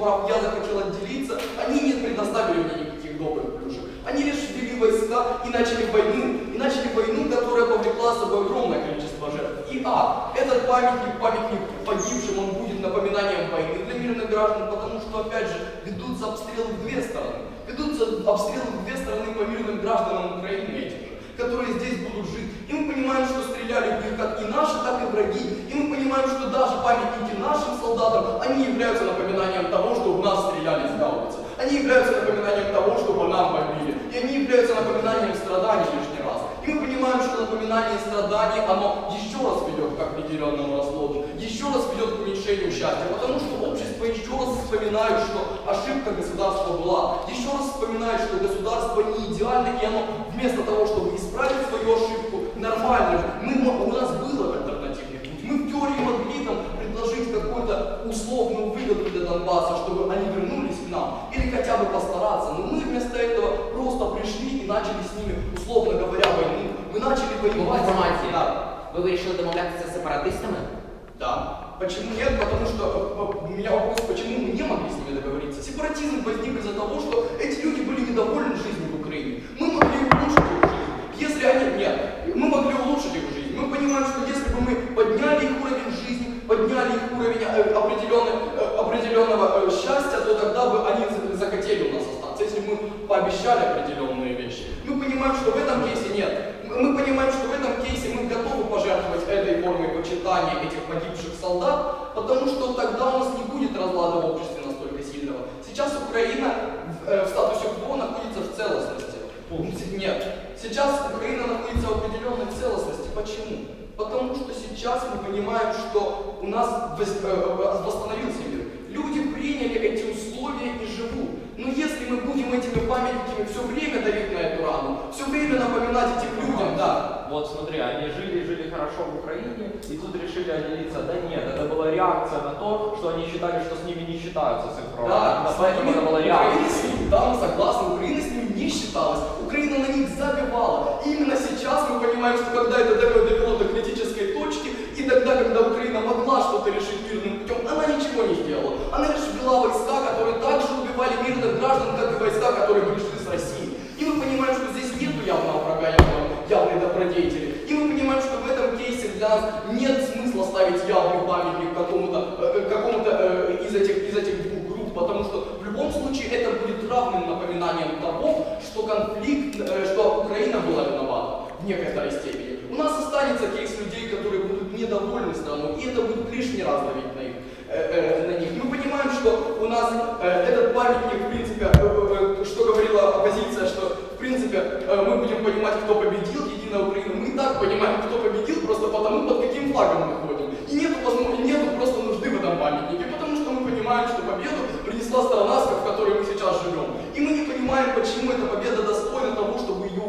прав, я захотел отделиться, они не предоставили мне никаких добрых плюшек. Они лишь ввели войска и начали войну, и начали войну, которая повлекла с собой огромное количество жертв. И а, этот памятник, памятник погибшим, он будет напоминанием войны для мирных граждан, потому что, опять же, ведутся обстрелы в две стороны. Ведутся обстрелы в две стороны по мирным гражданам Украины этих же которые здесь будут жить. И мы понимаем, что стреляли в них как и наши, так и враги. И мы понимаем, что даже памятники нашим солдатам, они являются напоминанием того, что в нас стреляли с гаубицы. Они являются напоминанием того, что по нам бомбили. И они являются напоминанием страданий лишний раз. И мы понимаем, что напоминание страданий, оно еще раз ведет к определенному разлому, еще раз ведет к уменьшению счастья, потому что общество еще раз вспоминает, что ошибка государства была, еще раз вспоминает, что государство не идеально, и оно вместо того, чтобы исправить свою ошибку, нормально, мы, мо- у нас был альтернативный путь. Мы в теории могли там предложить какую-то условную выгоду для Донбасса, чтобы они вернулись к нам, или хотя бы постараться. Но мы вместо этого просто пришли и начали с ними, условно говоря, войну. Мы начали воевать. Інформація. Да. Домовлятися з сепаратистами? Да. Почему нет? Потому что э, у меня вопрос, почему мы не могли с ними договориться. Сепаратизм возник из-за того, что эти люди были недовольны жизнью в Украине. Мы могли улучшить их жизнь. Если они... Нет, мы могли улучшить их жизнь. Мы понимаем, что если бы мы подняли их уровень жизни, подняли их уровень э, э, определенного э, счастья, то тогда бы они за- захотели у нас остаться, если мы пообещали определенные вещи. Мы понимаем, что в этом кейсе нет. Мы мы понимаем, что в этом кейсе мы готовы пожертвовать этой почитания этих погибших солдат, потому что тогда у нас не будет разлада в обществе настолько сильного. Сейчас Украина в, э, в статусе КВО находится в целостности. Нет. Сейчас Украина находится в определенной целостности. Почему? Потому что сейчас мы понимаем, что у нас э, восстановился мир. Люди приняли эти условия и живут. Но если мы будем этими памятниками все время давить на эту рану, все время напоминать этим людям, да, Вот смотри, они жили, жили хорошо в Украине, и тут решили отделиться. Да нет, это была реакция на то, что они считали, что с ними не считаются с их правами. Да, с поэтому это была Украина реакция. с ними, да, мы согласны, Украина с ними не считалась, Украина на них забивала. И именно сейчас мы понимаем, что когда это довело, довело до критической точки, и тогда, когда Украина могла что-то решить мирным путем, она ничего не сделала. Она лишь ввела войска, которые также убивали мирных граждан, как и войска, которые пришли с России. И мы понимаем, что здесь нету явного врага, явного, явной добродетели. И мы понимаем, что в этом кейсе для нас нет смысла ставить явный памятник какому-то э, какому-то э, из, этих, из этих двух групп, потому что в любом случае это будет равным напоминанием того, что конфликт, э, что Украина была виновата в некоторой степени. У нас останется кейс людей, которые будут недовольны страной, и это будет лишний раз давить на их. э, э, на них. Мы понимаем, что у нас э, этот памятник, в принципе, э, э, что говорила оппозиция, что в принципе э, мы будем понимать, кто победил, Единая Украина. Мы и так понимаем, кто победил, просто потому, под каким флагом мы ходим. И нету, нету просто нужды в этом памятнике, потому что мы понимаем, что победу принесла страна, в которой мы сейчас живем. И мы не понимаем, почему эта победа достойна того, чтобы ее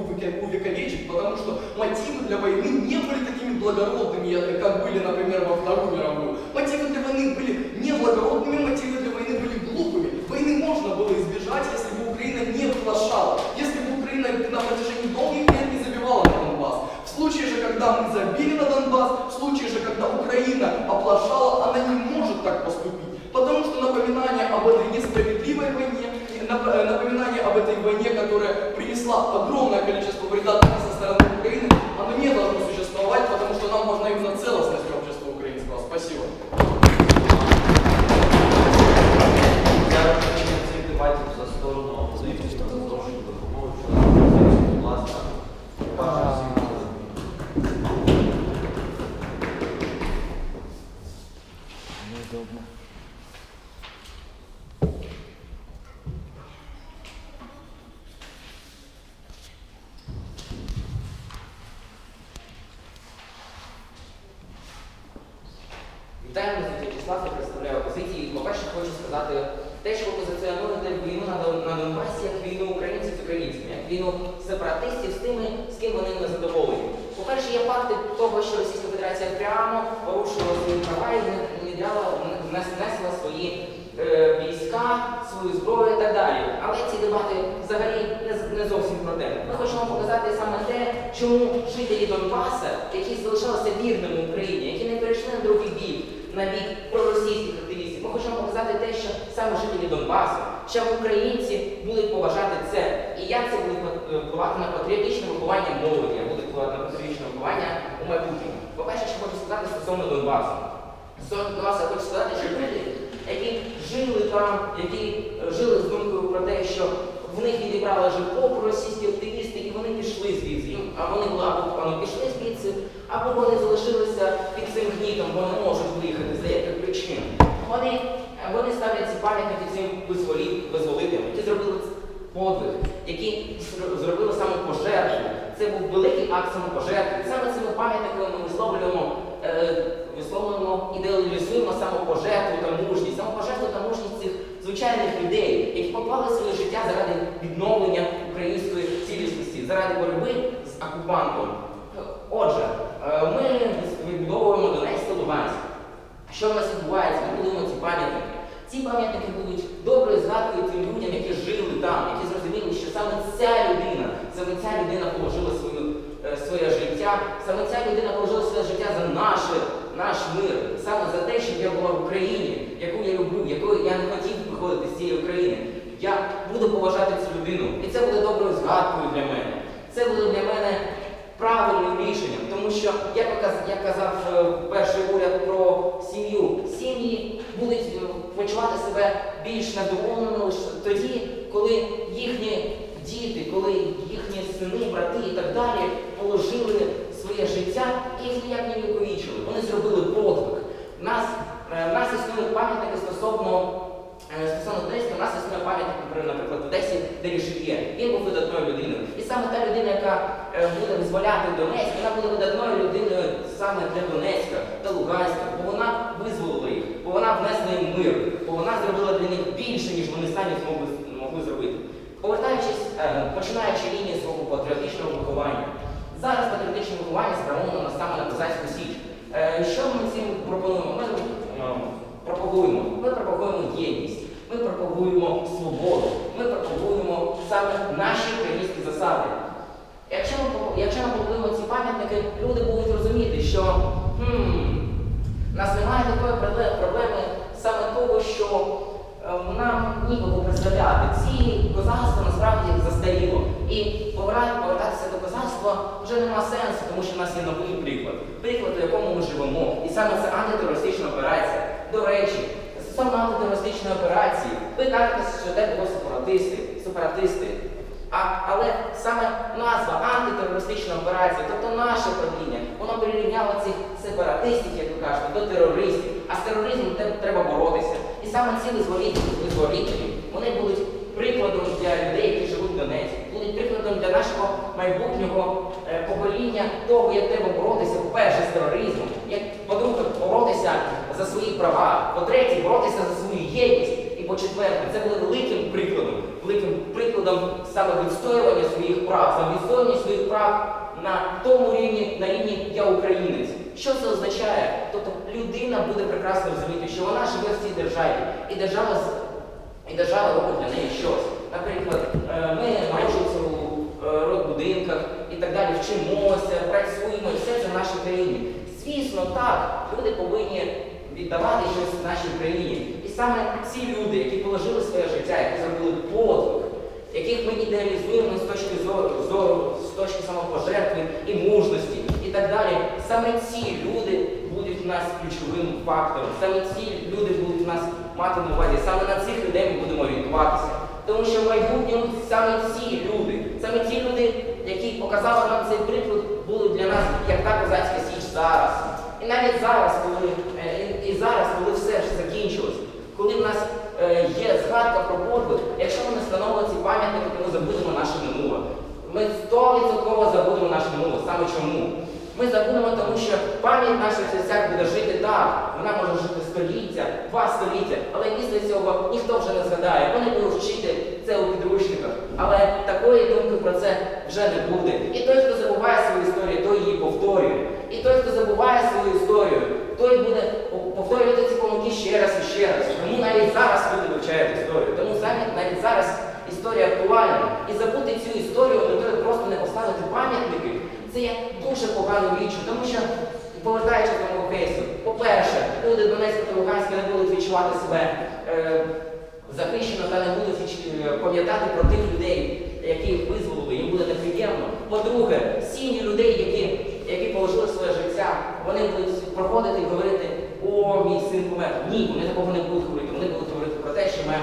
увековечить, потому что мотивы для войны не были такими благородными, как были, например, во Вторую мировую. Мотивы для войны были неблагородными, мотивы для войны были глупыми. Войны можно было избежать, если бы Украина не приглашала, если бы Украина на протяжении долгих лет не забивала на Донбасс. В случае же, когда мы забили на Донбасс, в случае же, когда Украина оплошала, она не может так поступить. Потому что напоминание об этой несправедливой войне, и нап- э, напоминание об этой войне, которая принесла огромное количество вреда со стороны Украины, оно не должно существовать, потому что нам важна именно целостность общества украинского. Спасибо. Війну сепаратистів з тими, з ким вони не задоволені. По-перше, є факти того, що Російська Федерація прямо порушувала свої права і не- внесла свої е, війська, свою зброю і так далі. Але ці дебати взагалі не, не зовсім про те. Ми хочемо показати саме те, чому жителі Донбаса, які залишалися вірними Україні, які не перейшли на другий бік, на бік проросійських активістів. Ми хочемо показати те, що саме жителі Донбасу, що українці будуть поважати це. І як це буде впливати на патріотичне виховання молоді, як буде впливати на патріотичне виховання у майбутньому. По-перше, що хочу сказати стосовно Донбасу. Стосовно Донбасу я хочу сказати, що люди, які жили там, які е, жили з думкою про те, що в них відібрали житло російські активісти, і вони пішли звідси. А вони були або пішли звідси, або вони залишилися під цим гнітом, бо не можуть виїхати з деяких причин. Вони ставлять ці пам'ятники цим визволі- визволителям, які зробили подвиг, які зр- зробили самопожертву. Це був великий акт самопожертви. Саме цими пам'ятниками ми висловлюємо, е, висловлюємо, ідеалізуємо самопожертву та мужність, самопожертву та мужність цих звичайних людей, які поклали своє життя заради відновлення української цілісності, заради боротьби з окупантом. Отже, е, ми відбудовуємо Донецьк та Луганськ. Що в нас відбувається? Ми будуємо ці пам'ятники. Ці пам'ятники будуть доброю згадкою тим людям, які жили там, які зрозуміли, що саме ця людина, саме ця людина положила свою, е, своє життя, саме ця людина положила своє життя за наше, наш мир, саме за те, щоб я була в Україні, яку я люблю, якою я не хотів виходити з цієї України. Я буду поважати цю людину. І це буде доброю згадкою для мене. Це буде для мене правильним рішенням, тому що, як як казав е, перший уряд про сім'ю, сім'ї будуть е, почувати себе більш задоволеними лише тоді, коли їхні діти, коли їхні сини, брати і так далі положили своє життя і їх ніяк не віковічили. Вони зробили подвиг. Нас, е, нас існують пам'ятники стосовно Е, Стосовно Донецька, у нас існує пам'ятник, наприклад, в Одесі, де Рішельє. Він був видатною людиною. І саме та людина, яка е, буде визволяти Донецьк, вона буде видатною людиною саме для Донецька та Луганська, бо вона визволила їх, бо вона внесла їм мир, бо вона зробила для них більше, ніж вони самі змогли, могли зробити. Повертаючись, е, починаючи лінію свого патріотичного виховання. Зараз патріотичне виховання спрямовано саме на Козацьку Січ. Е, Що ми цим пропонуємо? Ми е, пропагуємо. Ми пропагуємо єдність, ми пропагуємо свободу, ми пропагуємо саме наші українські засади. Якщо ми, якщо ми пропагуємо ці пам'ятники, люди будуть розуміти, що хм, нас немає такої проблеми саме того, що е, нам нікого представляти. Ці козацтво насправді застаріло. І повертатися до козацтва вже нема сенсу, тому що в нас є новий приклад. Приклад, у якому ми живемо. І саме це антитерористична операція. До речі, стосовно антитерористичної операції, ви кажете, що це було сепаратисти, сепаратисти. А, але саме назва антитерористична операція, тобто наше правління, воно прирівняло цих сепаратистів, як ви кажете, до терористів. А з тероризмом треба боротися. І саме ці визволітелі, вони будуть прикладом для людей, які живуть в Донецьку, будуть прикладом для нашого майбутнього е, покоління того, як треба боротися, по-перше, з тероризмом, як по-друге, боротися за свої права, по-третє, боротися за свою єдність. І по-четверте, це буде великим прикладом, великим прикладом саме відстоювання своїх прав, саме відстоювання своїх прав на тому рівні, на рівні я українець. Що це означає? Тобто людина буде прекрасно розуміти, що вона живе в цій державі, і держава і держава робить для неї щось. Наприклад, е, ми народжуємося у е, родбудинках і так далі, вчимося, працюємо, і все це в нашій країні. Звісно, так, люди повинні віддавати щось нашій країні. І саме ці люди, які положили своє життя, які зробили подвиг, яких ми ідеалізуємо з точки зору, зору з точки самопожертви і мужності так далі. Саме ці люди будуть в нас ключовим фактором. Саме ці люди будуть в нас мати на увазі. Саме на цих людей ми будемо орієнтуватися. Тому що в майбутньому саме ці люди, саме ті люди, які показали нам цей приклад, будуть для нас як та козацька січ зараз. І навіть зараз, коли е, і, зараз, коли все ж закінчилось, коли в нас е, є згадка про подвиг, якщо ми не встановимо ці пам'ятники, то ми забудемо наше минуле. Ми 100% забудемо наше минуле. Саме чому? Ми забудемо, тому що пам'ять наших серцях буде жити так. Вона може жити століття, два століття, але після цього ніхто вже не згадає. Вони будуть вчити це у підручниках. Але такої думки про це вже не буде. І той, хто забуває свою історію, той її повторює. І той, хто забуває свою історію, той буде повторювати ці помилки ще раз і ще раз. Тому навіть зараз люди вивчають історію. Тому навіть, навіть зараз історія актуальна. І забути цю історію, метою просто не поставити пам'ятники, це є дуже поганою річчю, тому що, повертаючись до мого кейсу, По-перше, люди Донецька та Луганська не будуть відчувати себе е, захищено та не будуть е, пам'ятати про тих людей, які їх визволили, їм буде неприємно. По-друге, сім'ї людей, які, які положили своє життя, вони будуть проходити і говорити, о, мій син помер. Ні, вони такого не будуть говорити. Вони будуть говорити про те, що, ми,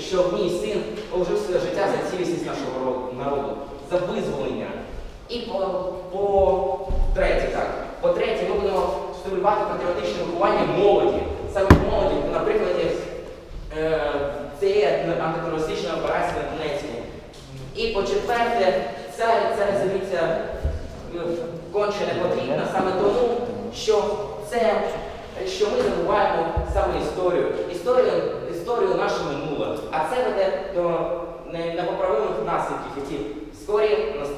що мій син положив своє життя за цілісність нашого народу, за визволення. І по, по третє, так. По-третє, ми будемо стимулювати патріотичне виховання молоді. Саме молоді, на прикладі е, цієї антитерористичної операції на Донецьку. І по-четверте, ця, ця резолюція е, конче не потрібна саме тому, що це, що ми забуваємо саме історію, історію, історію наше минуле. А це веде до не- непоправимих наслідків, які скорі нас,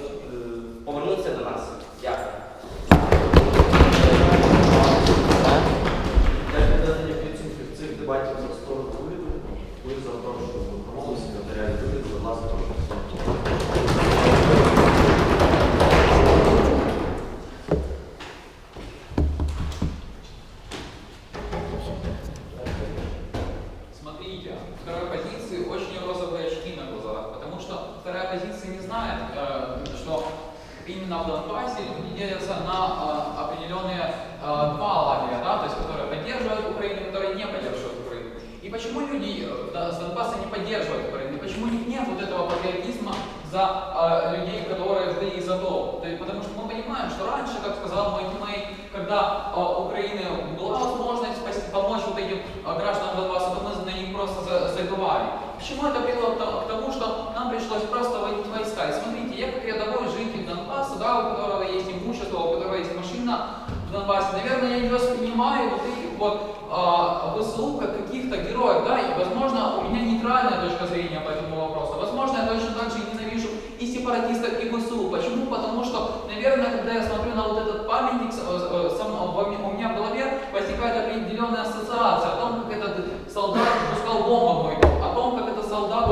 Украину, которые не поддерживают Украину. И почему люди э, с Донбасса не поддерживают Украину? Почему у них нет вот этого патриотизма за э, людей, которые жили из АТО? То потому что мы понимаем, что раньше, как сказал мой тиммейт, когда э, у Украины была возможность спасти- помочь вот этим э, гражданам Донбасса, то мы на них просто за- забывали. Почему это привело к то- к тому, что нам пришлось просто вводить войска? И смотрите, я как рядовой житель Донбасса, да, у которого есть имущество, у которого есть машина в Донбассе, наверное, я не воспринимаю вот этих вот а, ВСУ как каких-то героев, да, и, возможно, у меня нейтральная точка зрения по этому вопросу. Возможно, я точно так же ненавижу и сепаратистов, и ВСУ. Почему? Потому что, наверное, когда я смотрю на вот этот памятник, э, э, сам- мне- у меня в голове возникает определенная ассоциация о том, как этот солдат пускал бомбу мой о том, как этот солдат...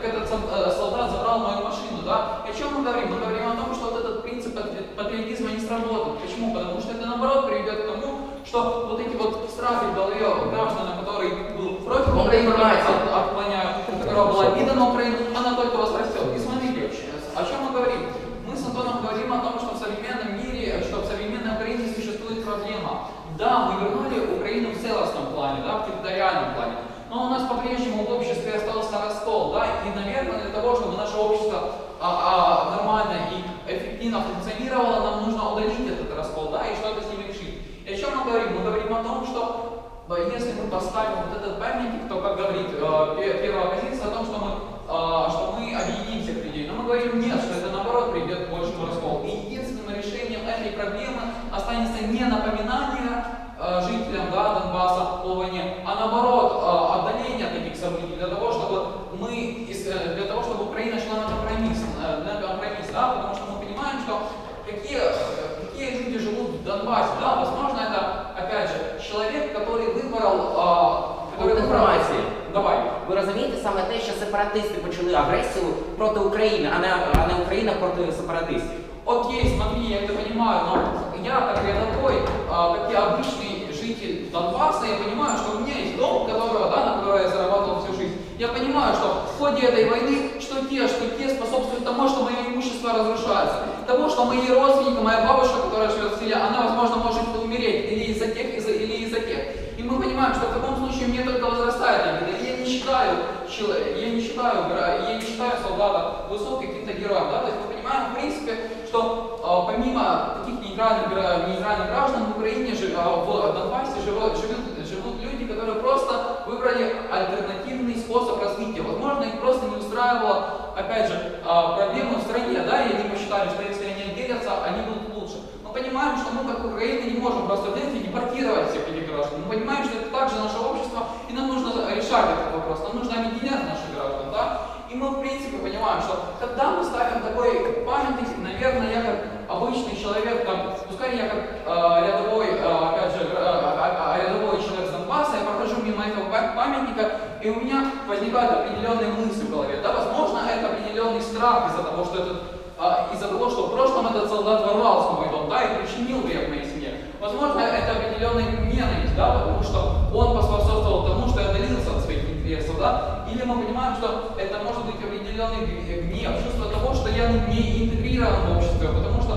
Как этот э, солдат забрал мою машину, да? И о чем мы говорим? Мы говорим о том, что вот этот принцип патри- патриотизма не сработает. Почему? Потому что это наоборот приведет к тому, что вот эти вот страхи в голове граждан, который был против Украины, информации. от- отклоняю, у которого была обида на Украину, она только возрастет. И смотрите, о чем мы говорим? Мы с Антоном говорим о том, что в современном мире, что в современной Украине существует проблема. Да, мы вернули Украину в целостном плане, да, в территориальном плане. Но у нас по-прежнему в обществе остался раскол, да, и, наверное, для того, чтобы наше общество а, а, нормально и эффективно функционировало, нам нужно удалить этот раскол, да, и что-то с ним решить. И о чем мы говорим? Мы говорим о том, э, если мы поставим вот этот памятник, то, как говорит э, пе- первая позиция, о том, что мы, э, что мы объединим всех людей. Но мы говорим нет, что это наоборот приведет к большему расколу. И единственным решением этой проблемы останется не напоминание э, жителям да, Донбасса о войне, а наоборот э, отдаление от таких событий для того, чтобы мы, э, для того, чтобы Украина шла на компромисс, э, на компромисс, да, потому что мы понимаем, что какие, какие люди живут в Донбассе, да, возможно, человек, который выбрал, э, который Пункт выбрал... информации. Давай. Ви розумієте саме те, що сепаратисти почали агресію проти України, а не, а не Україна проти сепаратистів. Окей, смотри, я это понимаю, но я как рядовой, а, как я обычный житель Донбасса, я понимаю, что у меня есть дом, которого, да, на который я зарабатывал всю жизнь. Я понимаю, что в ходе этой войны, что те, что те способствуют тому, что мое имущество разрушается. Того, что мои родственники, моя бабушка, которая живет в селе, она, возможно, может умереть или из-за тех, из-за- или из-за тех. и мы понимаем, что в таком случае мне только возрастает обида. И Я не считаю, чело- я не считаю, я не считаю солдата ВСУ каким-то героем. Да? То есть мы понимаем, в принципе, что э, помимо таких нейтральных, нейтральных граждан в Украине, э, в Донбассе живут, живут, живут люди, которые просто выбрали альтернативный способ развития. Возможно, их просто не устраивала, опять же, э, проблемы в стране, да, и они посчитали, что если они отделятся, они будут лучше. Мы понимаем, что мы, как Украина, не можем просто взять и депортировать всех. Понимаем, что это также наше общество, и нам нужно решать этот вопрос. Нам нужно объединять наших граждан, да? И мы, в принципе, понимаем, что когда мы ставим такой памятник, наверное, я как обычный человек, там, пускай я как э, рядовой, э, опять же, э, э, э, рядовой человек с Донбасса, я прохожу мимо этого па- памятника, и у меня возникают определенные мысли в голове. Да, возможно, это определенный страх из-за того, что этот а, из-за того, что в прошлом этот солдат ворвался в мой дом, да, и причинил вред моей семье. Возможно, это определенная ненависть, да, потому что он поспособствовал тому, что я отдалился от своих интересов, да, или мы понимаем, что это может быть определенный г- гнев, чувство того, что я не интегрирован в обществе, потому что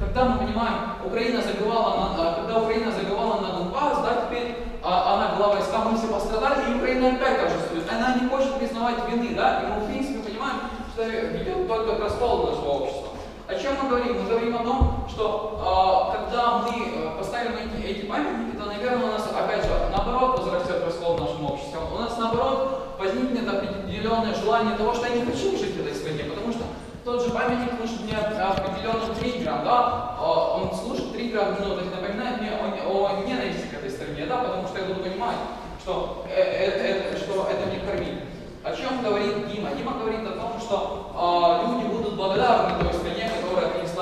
когда мы понимаем, Украина забивала на, а, когда Украина забивала на Донбасс, да, теперь а, она глава войска, мы все пострадали, и Украина опять торжествует. Она не хочет признавать вины, да, и мы в принципе понимаем, что ведет только к расколу нашего общества. О чем мы говорим? Мы говорим о том, что а, когда мы э, поставим эти, эти памятники, наверное, у нас, опять же, наоборот, возрастет раскол в нашем обществе. У нас, наоборот, возникнет определенное желание того, что я не хочу жить в этой стране, потому что тот же памятник служит мне определенным триггером, да, А, он служит триггером, ну, то есть напоминает мне о, о ненависти к этой стране, да, потому что я буду понимать, что, э, э, э, что это мне кормит. О чем говорит Дима? Дима говорит о том, что а, люди будут благодарны той стране,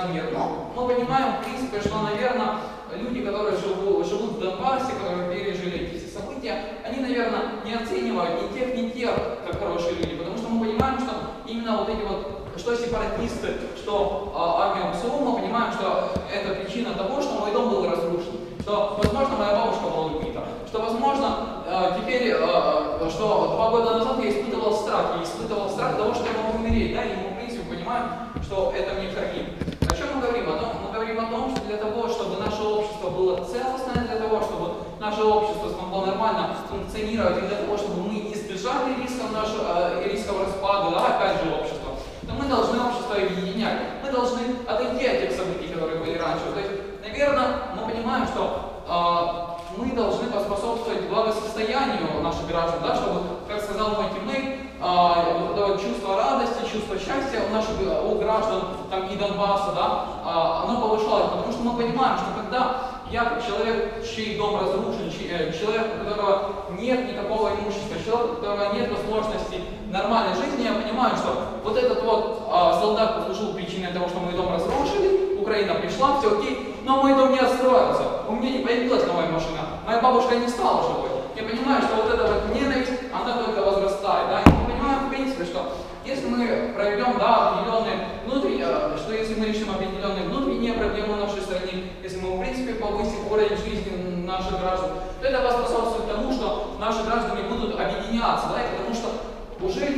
мир. Но мы понимаем, в принципе, что, наверное, люди, которые живут, живут в Донбассе, которые пережили эти все события, они, наверное, не оценивают ни тех, ни тех, как хорошие люди, потому что мы понимаем, что именно вот эти вот, что сепаратисты, что а, армия МСУ, мы понимаем, что это причина того, что мой дом был разрушен, что, возможно, моя бабушка была убита, что, возможно, а, теперь, а, что два года назад я испытывал страх, я испытывал страх того, что я могу умереть, да, и мы, в принципе, понимаем, что это мне кормит. О чем мы говорим? О том, мы говорим о том, что для того, чтобы наше целостное, для того, чтобы наше общество смогло нормально функционировать, и для того, чтобы мы избежали рисков нашего, э, рисков распада, да, опять же, общества, то мы должны общество объединять. Мы должны отойти от тех событий, которые были раньше. То есть, наверное, мы понимаем, что а, мы должны поспособствовать благосостоянию наших граждан, да, чтобы, как сказал мой тиммейт, а, вот это вот чувство радости, чувство счастья у наших э, у граждан там, и Донбасса, да, оно повышалось, потому что мы понимаем, что когда я как человек, чей дом разрушен, э, человек, у которого нет никакого имущества, человек, у которого нет возможности нормальной жизни, я понимаю, что вот этот вот а, солдат послужил причиной того, что мой дом разрушили, Украина пришла, все окей, но мой дом не отстроился, у меня не появилась новая машина, моя бабушка не стала живой. Я понимаю, что вот эта вот ненависть, она только возрастает, да, и мы понимаем, в принципе, что если мы проведем, да, определенные внутренние, э, что если мы решим определенные внутренние проблемы в нашей стране, в принципе, повысим уровень жизни наших граждан, то это поспособствует тому, что наши граждане будут объединяться, да, и потому что уже